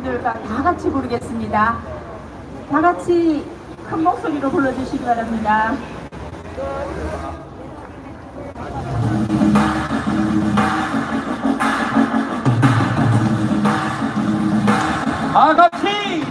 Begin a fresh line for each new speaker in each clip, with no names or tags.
분들과 다 같이 부르겠습니다. 다 같이 큰 목소리로 불러주시기 바랍니다.
다 같이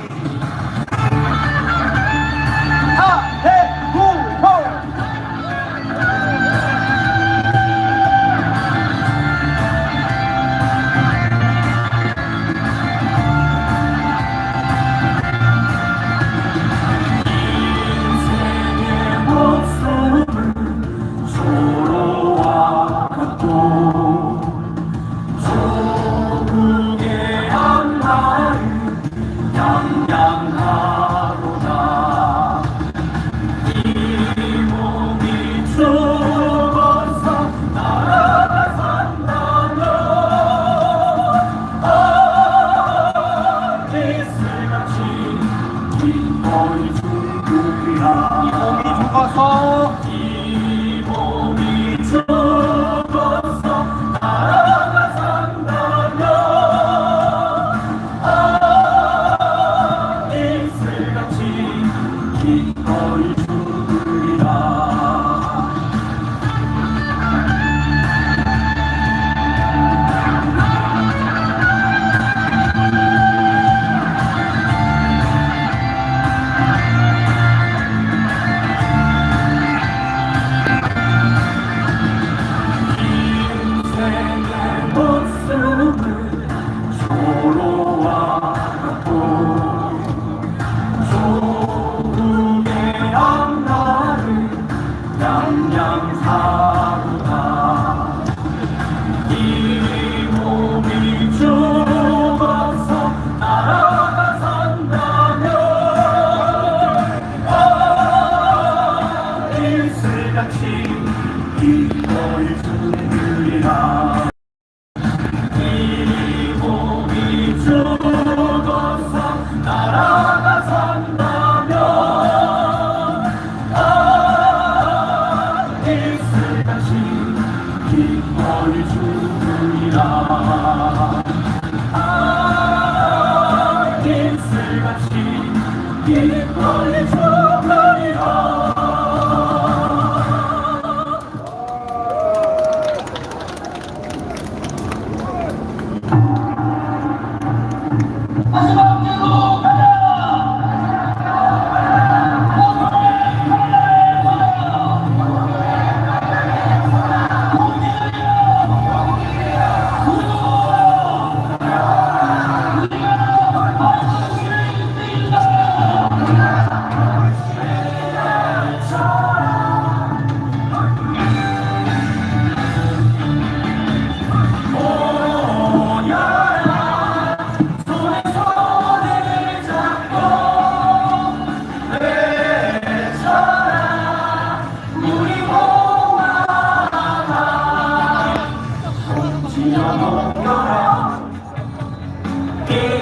기꺼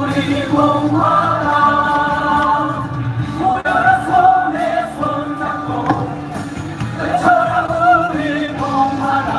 우리 공화당 모여서 내 손잡고 저랑 우리 공화당